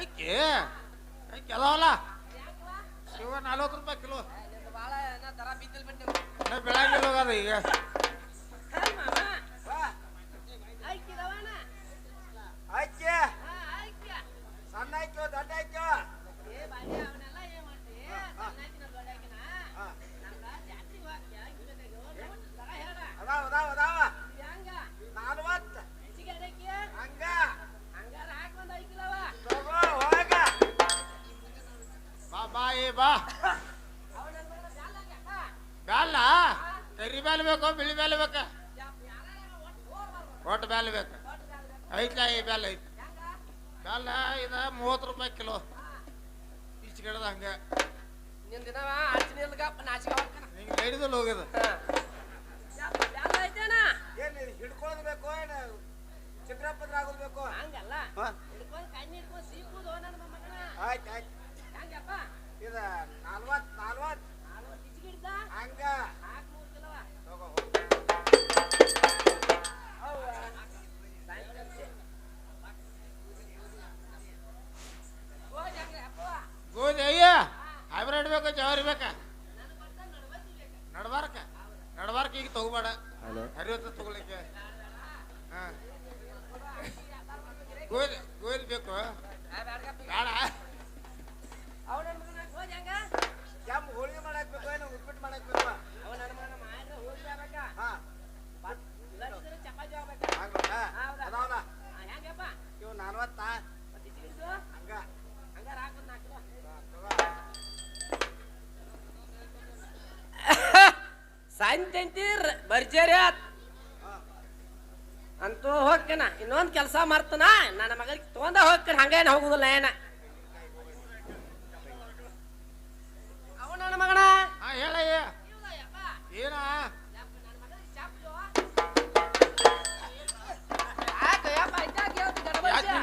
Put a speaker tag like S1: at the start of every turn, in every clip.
S1: ಐಕಿ ಐಕಿ ಅದಾವಲ್ಲ ಶಿವ ನಲ್ವತ್ತು ರೂಪಾಯಿ ಕಿಲೋ. ಬೆಳಗ್ಗೆ ಹೋಗದ ಈಗ
S2: ಐದ್ ಕಿಲೋವನ?
S3: ಆಯ್ಕೆ
S2: ಹಾ, ಐದ್ ಕಿಲೋ.
S3: ಸಣ್ಣ ಆಯ್ಕೆ ದೊಡ್ಡ ಆಯ್ಕೆ
S2: ಏ ಬಾರಿ ಅವನ್ನೆಲ್ಲ ಏನ್ ಮಾಡ್ತಿ? ಸಣ್ಣಾಕಿನ ದೊಡ್ಡಾಕಿನ? ನಮ್ಗ ಜಾತ್ರೆಗ್ ಹೋಗಕ್ಕೆ ಐದ್ ಕಿಲೋ ನೋಡ್ ದರ ಹೇಳ.
S3: ಅದಾವ ಅದಾವ ಅದಾವ
S2: ಇದು ಹೆಂಗ?
S3: ನಲ್ವತ್ತ
S2: ಹೆಚ್ಚಿಗೆ ಅದಕ್ಕೆ?
S3: ಹಂಗ
S2: ಹಂಗಾರ ಹಾಕ್ ಒಂದ್ ಐದ್ ಕಿಲೋವ.
S3: ತಗೋ ಹೋಗ
S1: ಬಾ ಬಾ ಏ ಬಾ
S2: ಅವು ನನ್ನ ಮಗನ ಬ್ಯಾಲ್ ಹಾಕ್ಯಾಕ?
S1: ಬ್ಯಾಲ ಕರಿ ಬ್ಯಾಲ್ ಬೇಕೋ ಬಿಳಿ ಬ್ಯಾಲ್ ಬೇಕಾ
S2: ಯಪ್ಪ, ಯಾರ್ಯಾರ ಒಟ್ಟು ಹೋಗ್ ಬರ್ಬೋದು.
S1: ಒಟ್ಟು ಬ್ಯಾಲ್ ಬೇಕು
S2: ಒಟ್ಟು ಬ್ಯಾಲ್ ಬೇಕು.
S1: ಈ ಐತಿ? ಇದ ಮೂವತ್ತು ರೂಪಾಯಿ ಕಿಲೋ. ಈಚೆ ಕಡೆದ ಹಂಗ.
S2: ನಿನ್.
S1: ನಿಂಗೆ ಹೋಗ್ಯದ.
S3: ಏನ್ ಹಿಡ್ಕೊಳ್ಳೋದು ಬೇಕು ಏನ ಚಿತ್ರಪತ್ರ ಆಗೋದು ಬೇಕು?
S2: ಹಂಗಲ್ಲ.
S3: ಹಿಡ್ಕೊಂಡು
S2: ಹಿಡ್ಕೊಂಡ್ ಹಿಡ್ಕೊಂಡು ಹಿಡ್ಕೊಂಡ್ ಸೀಕುದು ನನ್ನ ಮಗನ
S3: ಆಯ್ತು ಆಯ್ತು.
S2: ಹೆಂಗಪ್ಪ.
S3: ಇದ ನಲ್ವತ್ ನಲ್ವತ್.
S2: ನಲ್ವತ್ತು ಹೆಚ್ಚಿಗೆ ಹಿಡ್ದ?
S3: ಹಂಗ.
S1: ಬೇಕಾ ಜವಾರಿ ಬೇಕಾ
S2: ನನಗ್ ಗೊತ್ತ ನಡ್ವತ್ತಿ ಬೇಕು.
S1: ನಡ್ಬಾರ್ಕ ನಡ್ಬಾರ್ಕ ಈಗ ತಗೋಬೇಡ ಹರಿವತ್ತ ತಗೊಳಿಕ್ಕೆ ಹಾ ಗೋಧಿ ಗೋಧಿ ಬೇಕು
S2: ಆ, ಬ್ಯಾಡ್ಗಪ್ಪ.
S1: ಬೇಡ
S2: ಅವ್ ನನ್ನ ಮಗನ ಹೋಗ್ ಹೆಂಗ?
S3: ಕೆಂಪ್ ಹೋಳಿಗೆ ಮಾಡಕ್ ಬೇಕು ಏನು ಉಪ್ಪಿಟ್ಟು ಮಾಡಕ್ ಬೇಕು
S2: ಅವ್ ನನ್ನ ಮಗನ ಮಾಡಿದ್ರೆ ಹೋಗಿ ಆಗ್ಬೇಕಾ?
S3: ಹಾ
S2: ಬಟ್ ಇಲ್ಲದಿದ್ರೆ ಚಪಾತಿ ಆಗ್ಬೇಕಾ?
S3: ಹಂಗ
S2: ಹೌದಾ?
S3: ಅದಾವಲ್ಲ
S2: ಆ, ಹೆಂಗಪ್ಪ?
S3: ಇವ್ ನಲ್ವತ್ತ
S2: ಮತ್ತ್ ಹೆಚ್ಚಿಗೆ ಹಿಡ್ದು?
S3: ಹಂಗ
S2: ಹಂಗಾರ ಹಾಕ್ ಒಂದ್ ನಾಲ್ಕು ಕಿಲೋ.
S3: ತಗೋ
S2: ಸಾಯ್ತಂತಿ ಬರ್ಜರಿ ಆತ್
S3: ಹಾ
S2: ಅಂತೂ ಹೋಗ್ಕನ ಇನ್ನೊಂದ್ ಕೆಲಸ ಮಾಡ್ತಾನ ನನ್ನ ಮಗಳಿಗೆ ತೊಗೊಂಡ ಹೋಗ್ಕನ ಹಂಗೇನ ಹೋಗುದಿಲ್ಲ ಏನ. ಅವ ನನ್ನ ಮಗನ?
S1: ಹೇಳಯ್ಯ ಏನ?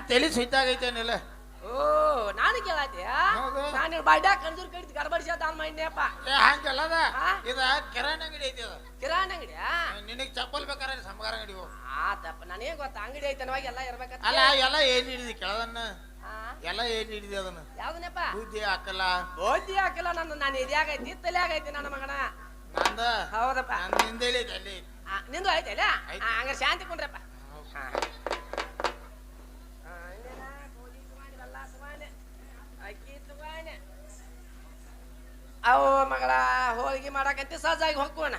S1: ತಲೆ ಸುಯ್ತಾಗೈತೇನಿಲ್ಲ?
S2: ಓ ನಾನು ಕೇಳಾತಿ
S1: ಹೌದು.
S2: ನಾನು ಬಾಡ್ಯಾ ಕಂಜೂರ್ ಕಡಿತ ಗಡಬಡಿಸಿ ದಾನ್ ಮಾಡಿದ್ನಪ್ಪ
S1: ಏ ಹಂಗಲ್ಲದ
S2: ಹಾ?
S1: ಇದ ಕಿರಾಣಿ ಅಂಗಡಿ ಐತಿ ಅದ.
S2: ಕಿರಾಣಿ ಅಂಗಡಿಯ?
S1: ನಿನಗ್ ಚಪ್ಪಲ್ ಬೇಕಾರ ಸಮಗಾರ ಅಂಗಡಿ ಹೋಗು.
S2: ಆತಪ್ಪ ನನಗೆ ಗೊತ್ತ ಅಂಗಡಿ ಐತನವಾಗ ಎಲ್ಲ ಇರ್ಬೇಕಂತ
S1: ಅಲ್ಲ ಎಲ್ಲ ಏನ್ ಹಿಡಿದಿ ಕೆಳದನ್ನ?
S2: ಆ,
S1: ಎಲ್ಲ ಏನ್ ಹಿಡಿದಿ ಅದನ್ನ?
S2: ಯಾವ್ದನಪ್ಪ?
S1: ಬುದ್ಧಿ ಹಾಕಲ್ಲ.
S2: ಓದಿ ಹಾಕಿಲ್ಲ ನನ್ನ ನಾನು ಎದ್ಯಾಗ ಐತಿ ತಲೆಯಾಗ ಐತಿ ನನ್ನ ಮಗನ?
S1: ನಂದ?
S2: ಹೌದಪ್ಪ.
S1: ಐತಿ ಅಲ್ಲಿ
S2: ಆ, ನಿಂದು
S1: ಐತಿ.
S2: ಹಂಗಾರೆ ಶಾಂತಿ ಕುಂಡ್ರಪ್ಪ ಹಾ. ಅವು ಮಗಳ ಹೋಳಿಗೆ ಮಾಡಕಂತ ಸಜ್ಜಾಗಿ ಹೋಗೋಣ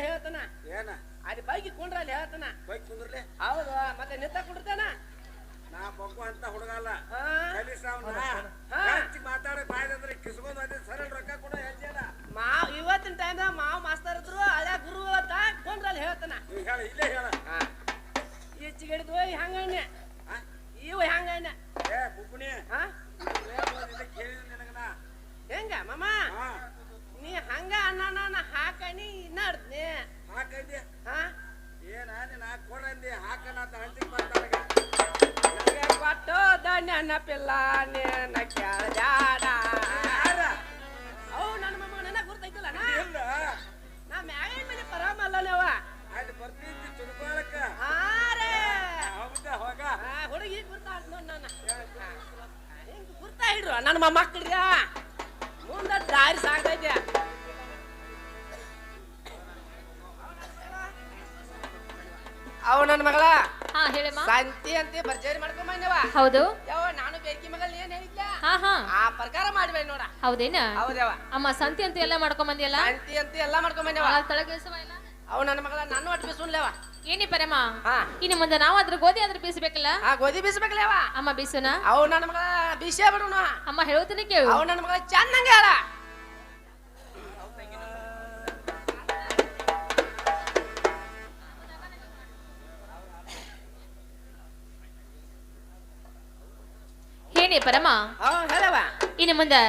S2: ಹೇಳ್ತಾನ
S3: ಏನ?
S2: ಅಲ್ಲಿ ಬೈಕ್ ಕುಂಡ್ರಲ್ಲಿ ಹೇಳ್ತಾನ.
S3: ಬೈಕ್ ಕುಂದ್ರಲಿ
S2: ಹೌದು ಮತ್ತೆ ನಿತ್ತ ಕುಡ್ತಾನ
S3: ನಾ ಬಗ್ಗು ಅಂತ ಹುಡುಗಲ್ಲ. ಕಲಿಸ ಅವ್ನ ಮಾತಾಡ ಬಾಯ್ದಂದ್ರೆ ಕಿಸ್ಕೊಂಡ್ ಅದೇ ಸರಳ ರೊಕ್ಕ ಕೂಡ ಹೆಜ್ಜೆನ
S2: ಮಾವ್ ಇವತ್ತಿನ ಟೈಮ್ದಾಗ ಮಾವ್ ಮಾಸ್ತರ್ ಇದ್ರು ಹಳೆ ಗುರು ಅಂತ ಕೊಂಡ್ರಲ್ಲಿ ಹೇಳ್ತಾನ.
S3: ಹೇಳ ಇಲ್ಲೇ ಹೇಳ.
S2: ಹೆಚ್ಚಿಗೆಡಿದ್ವ ಹೆಂಗಣ್ಣ? ಇವ ಹೆಂಗಣ್ಣ?
S3: ಏ ಬುಬ್ಬುಣಿ.
S2: ಹೆಂಗ ಮಾಮ? ನೀ ಹಂಗ ಅಣ್ಣ ಹಾಕಣಿ ಇನ್ನ
S3: ಹಾಕೈತಿ.
S2: ಹಾ?
S3: ಏನ ನೀನ್ ಹಾಕೊಂಡಿ ಹಾಕಣ ಅಂತ
S2: ನನಗೆ ಕೊಟ್ಟು ಧನ್ಯನ ಪಿಲ್ಲ ನೇನ ಕೇಳ್ಯಾಡ
S3: ಯಾರ
S2: ಅವು ನನ್ನ ಮಮ್ಮ ನನ್ನ ಗುರ್ತೈತಲ್ಲ ನಾ? ಮ್ಯಾಗಿನ ಮನೆ ಪರಾಮಲ್ಲ ನೀವ
S3: ಅಲ್ಲಿ ಬರ್ತಿದ್ದಿ ತುಡ್ಕೊಳಕ
S2: ಆರೆ
S3: ಹೌದಾ ಹೋಗ.
S2: ಹುಡುಗಿ ಗುರ್ತಾ ನೋಡ್ ನನ್ನ. ಹಿಂಗ್ ಗುರ್ತಾ ಹಿಡ್ರು? ನನ್ನ ಮೊಮ್ಮಕ್ಕಳ್ಯ ಮುಂದೆ ದಾರಿ ಸಾಗ್ತೈತೆ ಅವ ನನ್ನ ಮಗಳ.
S4: ಹೇಳಮ್ಮ.
S2: ಸಂತಿ ಅಂತ ಭರ್ಜರಿ ಮಾಡ್ಕೊಂಡ್
S4: ಹೌದು.
S2: ಯಾವ ನಾನು ಬೇಕಿ ಮಗಳ ಏನ್ ಹೇಳಿದ್ಲ
S4: ಹಾ ಹಾ.
S2: ಆ ಪ್ರಕಾರ ಮಾಡ್ಬೇಡಿ ನೋಡ.
S4: ಹೌದೇನ?
S2: ಹೌದವ.
S4: ಅಮ್ಮ ಸಂತಿ ಅಂತ ಎಲ್ಲ ಮಾಡ್ಕೊಂಡ್ ಬಂದಿಯಲ್ಲ?
S2: ಸಂತಿ ಅಂತ ಎಲ್ಲ ಮಾಡ್ಕೊಂಡ್ ಬಂದವ.
S4: ತಳಗಿಸವ ಇಲ್ಲ
S2: ಅವ ನನ್ನ ಮಗಳ ನಾನು ಒಟ್ಟು ಬಿಸುನ್ಲವ
S4: ಏನಿ ಪರಮ? ಇನಿ ಮುಂದೆ ನಾವು ಅದ್ರ ಗೋಧಿ ಆದ್ರೂ ಬೀಸಬೇಕಲ್ಲ?
S2: ಆ ಗೋಧಿ ಬೀಸಬೇಕಲ್ಲ
S4: ಅಮ್ಮ ಬೀಸೋಣ
S2: ಅವ ನನ್ನ ಮಗಳ ಬೀಸೇ ಬಿಡೋಣ
S4: ಅಮ್ಮ ಹೇಳೋತನ ಕೇಳು.
S2: ಅವ್ ನನ್ನ ಮಗಳ ಚಂದಂಗೆ ಹೇಳ.
S4: ಹೇಳಿ ಪರಮ. ಇನ್ನು ಮುಂದೆ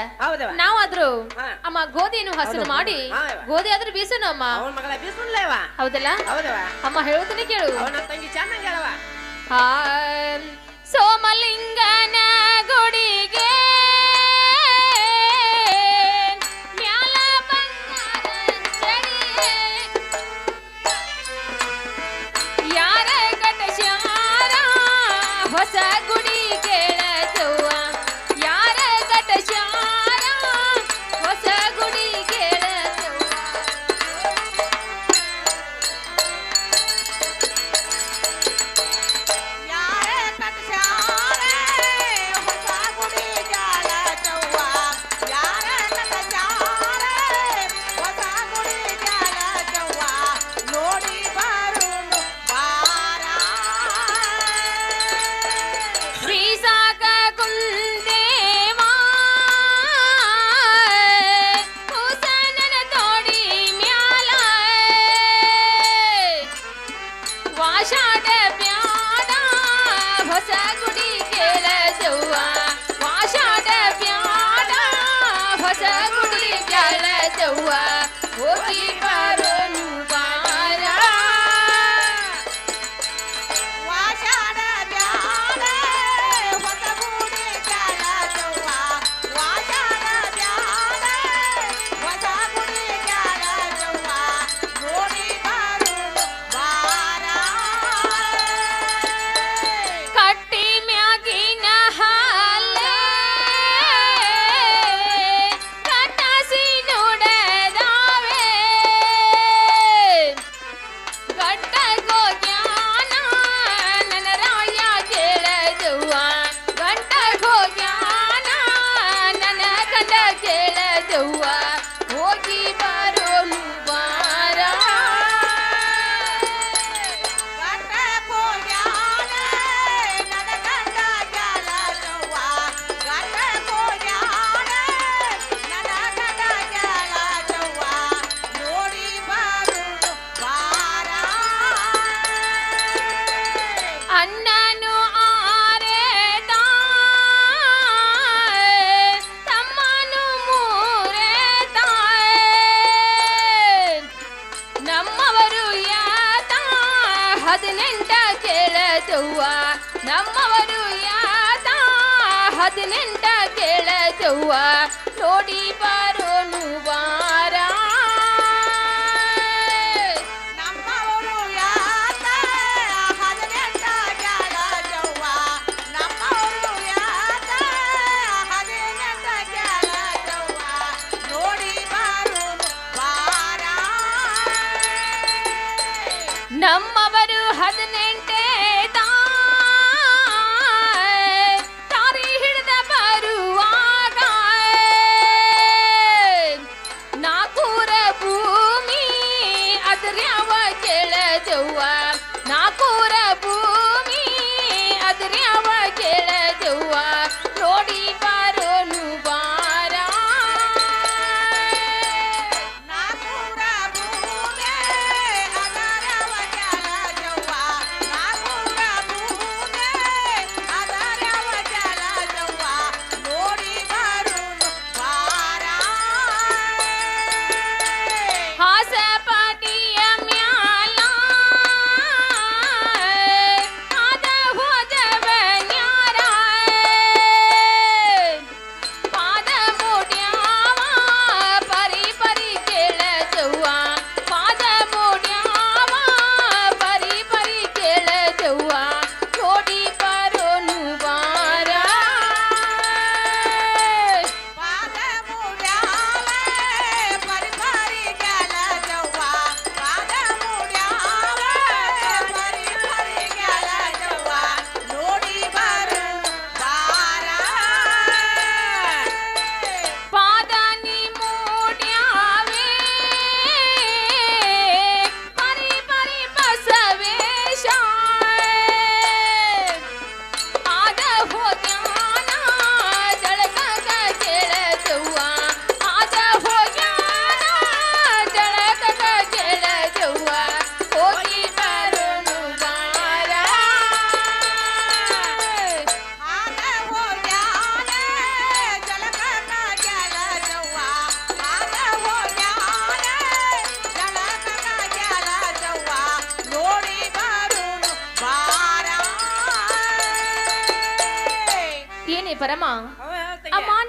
S4: ನಾವಾದ್ರೂ ಅಮ್ಮ ಗೋಧಿಯನ್ನು ಹಸಿರು ಮಾಡಿ ಗೋಧಿ ಆದ್ರೂ ಬೀಸೋಣ ಅಮ್ಮ. ಹೌದಲ್ಲ? ಅಮ್ಮ ಹೇಳೋದನ್ನ ಕೇಳು. ಸೋಮಲಿಂಗನ ಗುಡಿಗೆ ನಮ್ಮವರು ಯಾದ? ಹದಿನೆಂಟ ಕೇಳದವ್ವ ನೋಡಿ ಬಾರೋನುವಾ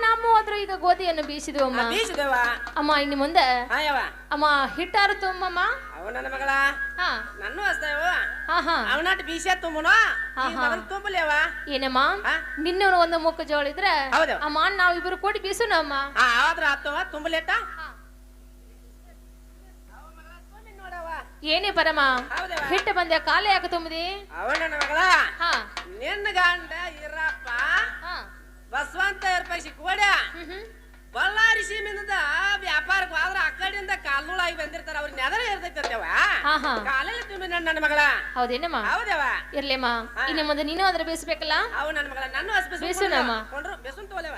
S4: ನಾವು ಆದ್ರೂ ಈಗ ಗೋಧಿಯನ್ನು ಬೀಸಿದ್ವು ಅಮ್ಮ
S2: ಆ,
S4: ಅಮ್ಮ ಇನ್ನು ಮುಂದೆ
S2: ಹಾ
S4: ಅಮ್ಮ ಹಿಟ್ಟಾರು ತುಂಬಮ್ಮ.
S2: ಅವ ನನ್ನ ಮಗಳ?
S4: ಹಾ.
S2: ನನ್ನೂ ಹಸ್ತಾವ
S4: ಹಾ ಹಾ.
S2: ಅವನಾಟ ಬೀಸೆ ತುಂಬುನು?
S4: ಹಾ,
S2: ಈಗ ತುಂಬಲೇವ
S4: ಏನಮ್ಮ? ನಿನ್ನ ಒಂದು ಮುಕ್ಕ ಜೋಳ ಇದ್ರೆ
S2: ಹೌದು.
S4: ಅಮ್ಮ ನಾವಿಬ್ರು ಕೂಡಿ ಬೀಸೋಣ ಅಮ್ಮ
S2: ಹಾ ಆದ್ರ ಆತವ ತುಂಬಲೇಟ
S4: ಏನೇ ಪರಮ. ಹಿಟ್ಟು ಬಂದೆ ಕಾಲೇ ಯಾಕೆ ತುಂಬಿದಿ?
S2: ಅವ ನನ್ನ ಮಗಳ? ನಿನ್ನ ಗಂಡ ಇರಪ್ಪ. ಬಸವಂತ
S4: ಹ್ಮ್ ಹ್ಮ್.
S2: ಬಳ್ಳಾರಿ ಸೀಮಿನಿಂದ ವ್ಯಾಪಾರಕ್ಕೆ ಹೋದ್ರ ಆ ಕಡೆಯಿಂದ ಕಾಲ್ನೂಳಾಗಿ ಬಂದಿರ್ತಾರ. ಅವ್ರಿಗೆ ನೆದರ ಇರ್ತೈತಿ ಅಂತವ
S4: ಹಾ ಹಾ.
S2: ಕಾಲಲ್ಲಿ ತುಂಬಿ ನನ್ನ ನನ್ನ ಮಗಳ.
S4: ಹೌದೇನಮ್ಮ?
S2: ಹೌದವ
S4: ಇರ್ಲೇಮ್ಮ. ಇನ್ನು ಮುಂದೆ ನೀನು ಅದ್ರ ಬೀಸ್ಬೇಕಲ್ಲ
S2: ಅವು ನನ್ನ ಮಗಳ. ನನ್ನ ಹಸ್ಬೆಸ್
S4: ಬೇಸುನಮ್ಮ.
S2: ಕೊಂಡ್ರು. ಬೆಸುನ್ ತೋಲೆವ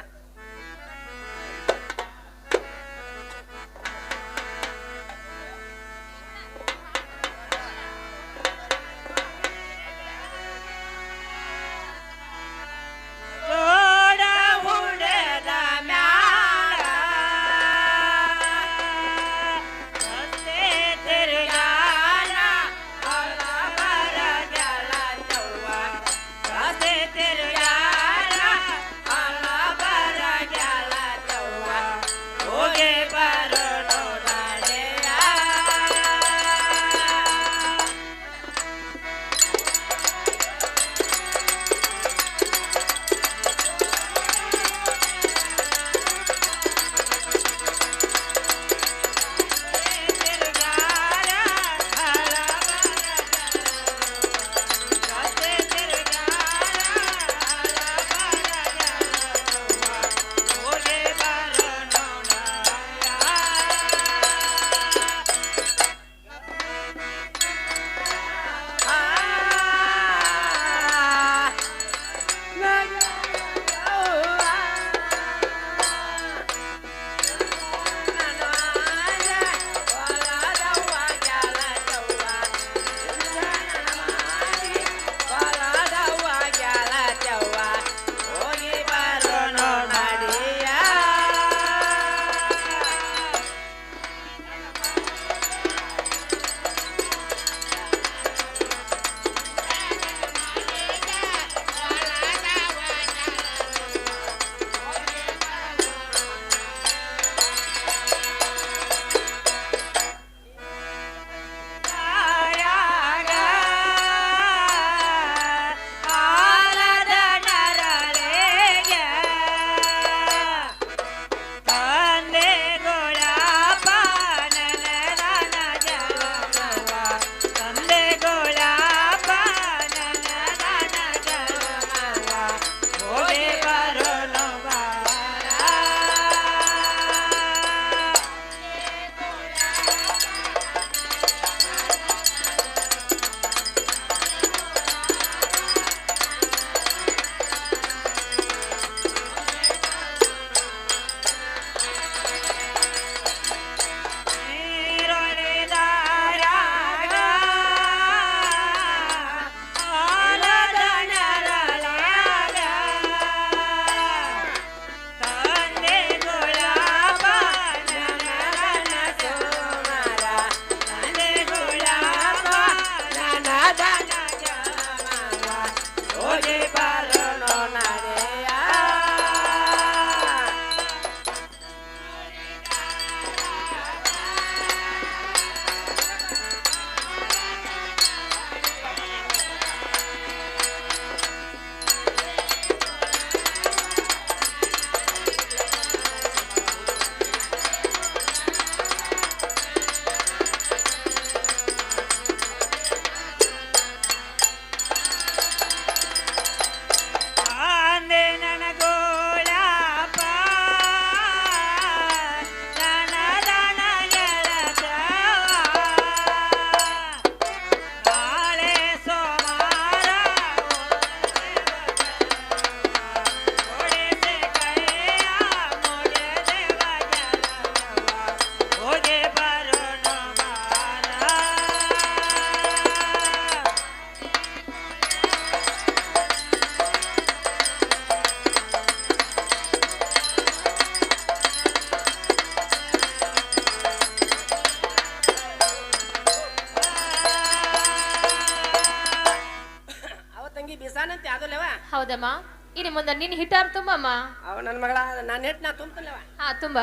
S4: ಹೌದಮ್ಮ ಮುಂದೆ ನಿನ್ ಹಿಟ್ಟಾರ ತುಂಬಮ್ಮ
S2: ಅವ ನನ್ನ ಮಗಳ ನಾನು ನೆಟ್ ನಾ ತುಂಬ್ತಲ್ಲವ
S4: ಹಾ ತುಂಬ.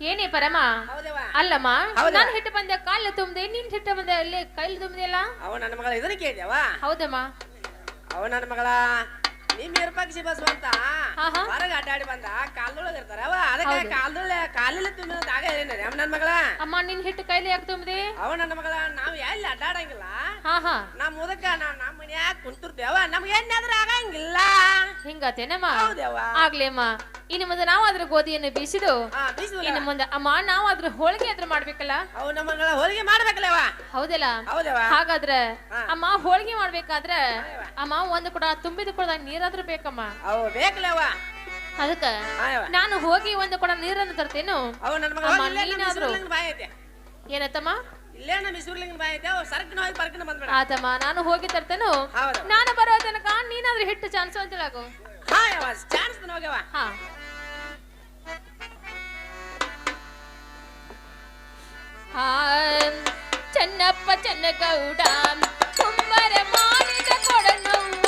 S4: ಏನೇ ಪರಮ? ಅಲ್ಲಮ್ಮ
S2: ಹೌದಾ?
S4: ನಾನು ಹಿಟ್ಟು ಬಂದೆ ಕಾಲ ತುಂಬದೆ ನಿನ್ ಹಿಟ್ಟು ಬಂದೆ ಅಲ್ಲಿ ಕೈಲಿ ತುಂಬ್ದೆಲ್ಲ
S2: ಅವ ನನ್ನ ಮಗಳ ಇದನ್ನ ಕೇಳಿದೆವ
S4: ಹೌದಮ್ಮ.
S2: ಅವ ನನ್ನ ಮಗಳ ನಿಮ್ ಇರ್ಪಕ್ಷಿ ಬಸ್ ಅಂತ
S4: ಹಾ.
S2: ಹೊರಗೆ ಅಡ್ಡಾಡಿ ಬಂದ ಕಾಲ್ದೊಳಗೆ ಇರ್ತಾರ. ಅವ ಅದಕ್ಕೆ
S4: ಹೌದು.
S2: ಕಾಲ್ದೊಳೆ ಕಾಲಿಲ್ಲ ತುಂಬಿದಾಗ ಏನೇನೆ ಅವ ನನ್ನ ಮಗಳ.
S4: ಅಮ್ಮ ನಿನ್ ಹಿಟ್ಟು ಕೈಲಿ ಯಾಕೆ ತುಂಬದೆ?
S2: ಅವ ನನ್ನ ಮಗಳ ನಾವ್ ಎಲ್ಲಿ ಅಡ್ಡಾಡಂಗಿಲ್ಲ.
S4: ಹಾ ಹಾ.
S2: ನಮ್ ಮುದಕ ನಾವ್ ನಮ್ಮ ಮನ್ಯಾಗ ಕುಂತಿರ್ತೇವ. ನಮ್ಗೆ ಏನಾದ್ರೂ ಆಗಂಗಿಲ್ಲ
S4: ಹಿಂಗತೇನಮ್ಮ?
S2: ಹೌದವ್ವ.
S4: ಆಗ್ಲೇಮ್ಮ. ಇನ್ನು ಮುಂದೆ ನಾವಾದ್ರೂ ಗೋಧಿಯನ್ನು ಬೀಸಿದು
S2: ಇನ್
S4: ಇನ್ನು ಮುಂದೆ ಅಮ್ಮ ನಾವಾದ್ರೂ ಹೋಳಿಗೆ ಆದ್ರೂ ಮಾಡ್ಬೇಕಲ್ಲ?
S2: ಅವ್ ನಮ್ಮಗಳ ಹೋಳಿಗೆ ಮಾಡ್ಬೇಕಲ್ಲವ
S4: ಹೌದಲ್ಲ?
S2: ಹೌದವ
S4: ಹಾಗಾದ್ರೆ
S2: ಹಾ.
S4: ಅಮ್ಮ ಹೋಳಿಗೆ ಮಾಡ್ಬೇಕಾದ್ರೆ ಅಮ್ಮ ಒಂದು ಕೂಡ ತುಂಬಿದ ಕೂಡ ನೀರಾದ್ರೂ ಬೇಕಮ್ಮ?
S2: ಅವ್ ಬೇಕಲ್ಲವ
S4: ಅದಕ್ಕ ನಾನು ಹೋಗಿ ಒಂದು ಕೂಡ ನೀರನ್ನು ತರ್ತೇನು?
S2: ಅವ ನನ್ನ ಮಗಳ
S4: ಅಮ್ಮ,
S2: ಇಲ್ಲೇ ನಮ್ಮ
S4: ನೀನಾದ್ರೂ-
S2: ಇಸುರ್ಲಿಂಗನ ಬಾಯಿ ಐತೆ.
S4: ಏನತ್ತಮ್ಮ?
S2: ಇಲ್ಲೇ ನಮ್ಮ ಇಸುರ್ಲಿಂಗನ ಬಾಯಿ ಐತೆ ಸರ್ಕಿನ ಹೋಗಿ ಬರ್ಕಿನ ಬಂದ್ಬೇಡ.
S4: ಆತಮ್ಮ ನಾನು ಹೋಗಿ ತರ್ತೇನು?
S2: ಹೌದು.
S4: ನಾನು ಬರೋ ತನಕ ನೀನಾದ್ರೂ ಹಿಟ್ಟು ಚಾನ್ಸ್ ಅಂತ ಹೇಳಾಗು
S2: ಹಾ ಯವ್ವ ಚಾನ್ಸ್ ಹೋಗ್ಯವ
S4: ಹಾ. ಆ, ಚೆನ್ನಪ್ಪ ಚನ್ನಗೌಡ ಕುಂಬರ ಮಾಡಿದ ಕೊಡನವ್ವ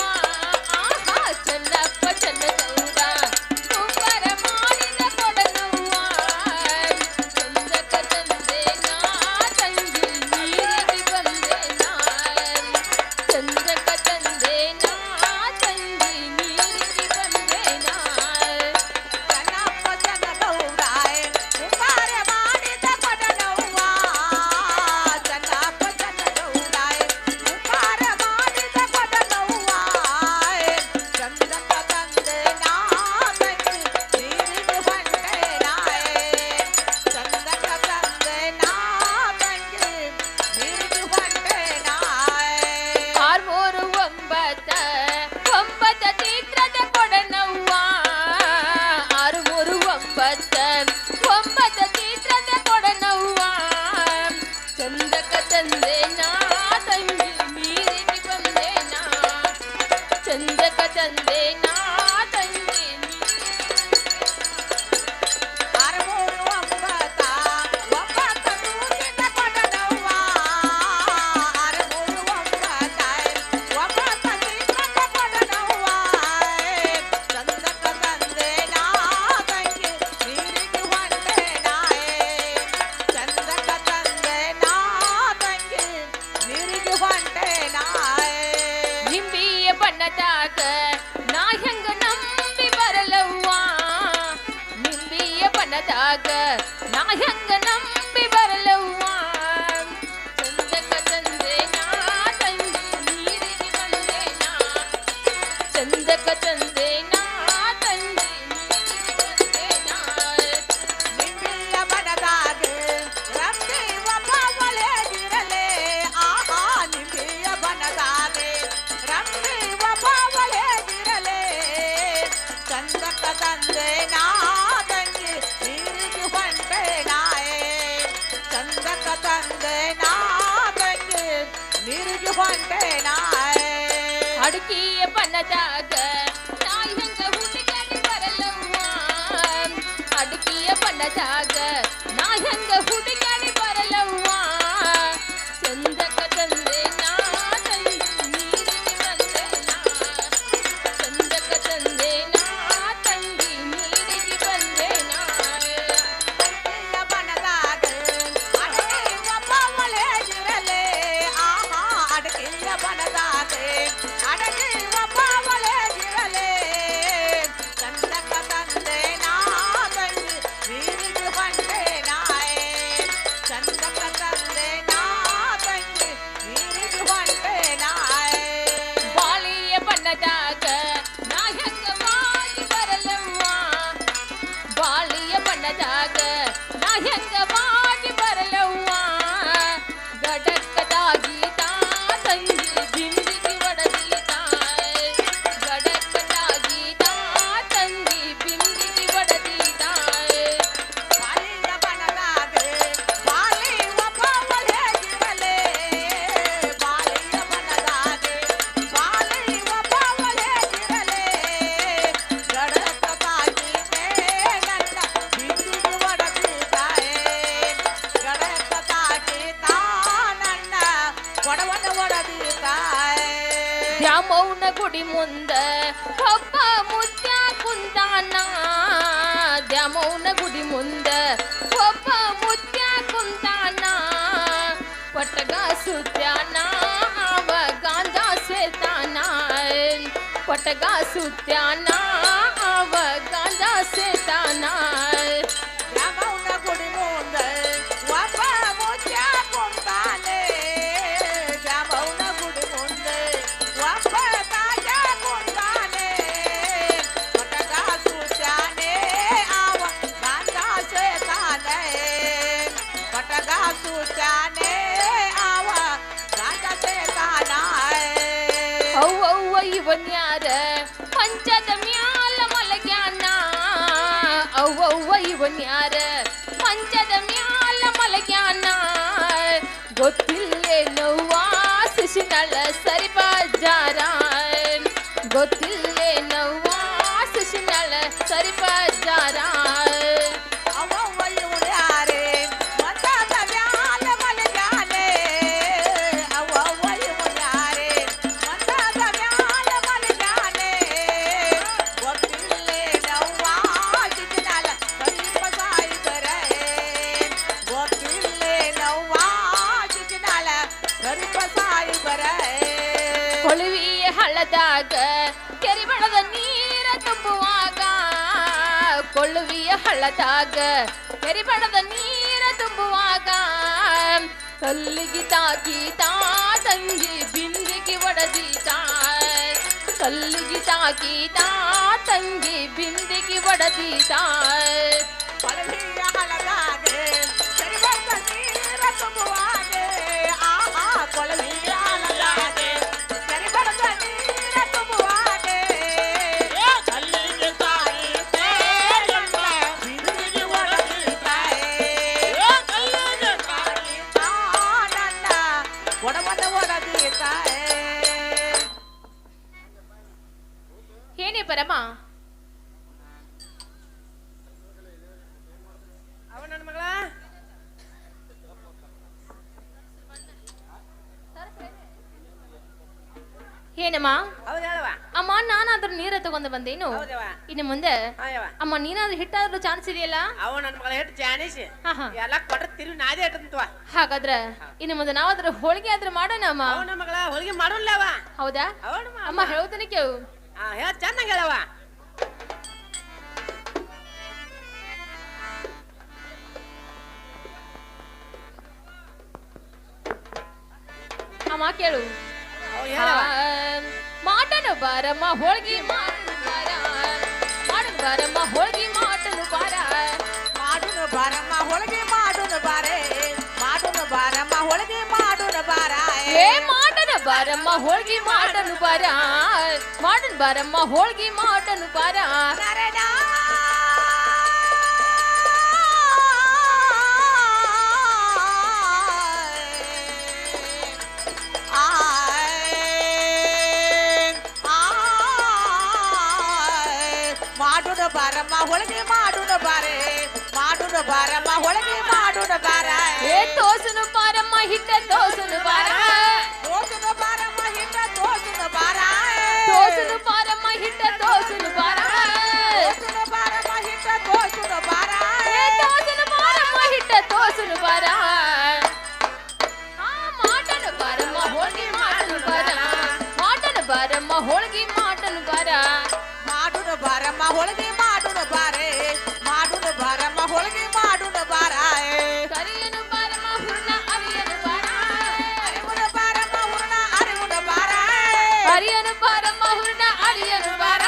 S5: पर जा रहा
S4: ಕೊಳುವಿಯ ಹಳ್ಳದಾಗ ಕೆರಿಬಣದ ನೀರ ತುಂಬುವಾಗ ಕಲ್ಲಿಗೆ ತಾಕೀತ ತಂಗಿ ಬಿಂದಿಗೆ ಒಡದೀತ ಕಲ್ಲಿಗೆ ತಾಕೀತ ತಂಗಿ ಬಿಂದಿಗೆ ಒಡದೀತ
S5: ಕೊಳವೆಯ
S2: ಯವ್ವ
S4: ಹಿಟ್ ನೀನಾದ್ರೂ ಹಿಟ್ಟಾದ್ರೂ ಚಾನ್ಸ್ ಇದೆಯಲ್ಲ?
S2: ಅವ ನನ್ನ ಮಗಳ ಹಿಟ್ಟು ಜಾನಿಸಿ.
S4: ಹಾ ಹಾ.
S2: ಎಲ್ಲ ಕೊಟ್ರೆ ತಿರುಗಿ ನಾದೇ ಇಟ್ಟಂತವ
S4: ಹಾಗಾದ್ರೆ ಇನ್ನು ಮುಂದೆ ನಾವಾದ್ರೂ ಹೋಳಿಗೆ ಆದ್ರೂ ಮಾಡೋಣ ಅಮ್ಮ?
S2: ಅವ ನನ್ನ ಮಗಳ ಹೋಳಿಗೆ ಮಾಡೋಲ್ಲ ಅವ.
S4: ಹೌದಾ?
S2: ಅವನು
S4: ಅಮ್ಮ ಹೇಳ್ತಾನೆ ಕೇಳು.
S2: ಹೇಳ ಚೆನ್ನಾಗಿ ಹೇಳವ
S4: ಅಮ್ಮ ಕೇಳು.
S2: ಅವ ಹೇಳವ
S4: ಮಾಡನು ಬಾರಮ್ಮ ಹೋಳಿಗೆ ಮಾಡ ಬಾರ ಮಾಡನು ಬಾರಮ್ಮ ಹೋಳ್ಗಿ
S5: ಬಾರಮ್ಮ ಹೋಳಿಗೆ ಮಾಡುನು ಬಾರೆ. ಮಾಡುನು ಬಾರಮ್ಮ ಹೋಳಿಗೆ ಮಾಡುನು ಬಾರ.
S4: ಏ ಮಾಡನ ಬಾರಮ್ಮ ಹೋಳ್ಗಿ ಮಾಡನು ಬಾರ. ಮಾಡನ್ ಬಾರಮ್ಮ ಹೋಳ್ಗಿ ಮಾಡನು ಬಾರ.
S5: ಬಾರಮ್ಮ ಹೋಳಿಗೆ ಮಾಡುನ ಬಾರೆ ಮಾಡುನ ಬಾರಮ್ಮ ಹೋಳಿಗೆ ಮಾಡುನ ಬಾರ
S4: ಏ ತೋಸನು ಬಾರಮ್ಮ ಹಿಟ್ಟ ತೋಸನು ಬಾರ
S5: ದೋಸುನ ಬಾರಮ್ಮ ಹಿಟ್ಟ ದೋಸುನ ಬಾರ
S4: ತೋಸನು ಬಾರಮ್ಮ ಹಿಟ್ಟ ತೋಸನು ಬಾರ
S5: ದೋಸುನ ಬಾರಮ್ಮ ಹಿಟ್ಟ ದೋಸುನ ಬಾರ
S4: ಏ ತೋಸನು ಬಾರಮ್ಮ ಹಿಟ್ಟ ತೋಸನು ಬಾರ ಆ ಮಾಡನು ಬಾರಮ್ಮ ಹೋಳ್ಗಿ ಮಾಡನು ಬಾರ ಮಾಡನು ಬಾರಮ್ಮ ಹೋಳ್ಗಿ ಮಾಡನು ಬಾರ
S5: ಮಾಡುನ ಬಾರಮ್ಮ ಹೋಳಿಗೆ ಮಾಡುನ ಬಾರೆ ಮಾಡುನ ಬಾರಮ್ಮ ಹೋಳಿಗೆ ಮಾಡುನ ಬಾರ
S4: ಕರಿಯನು ಬಾರಮ್ಮ ಹುರ್ನ ಅರಿಯನು ಬಾರ
S5: ಅರಿವುನ ಬಾರಮ್ಮ ಹುರ್ಣ ಅರಿವುನ ಬಾರ
S4: ಅರಿಯನು ಬಾರಮ್ಮ ಹುರ್ನ ಅರಿಯನು ಬಾರ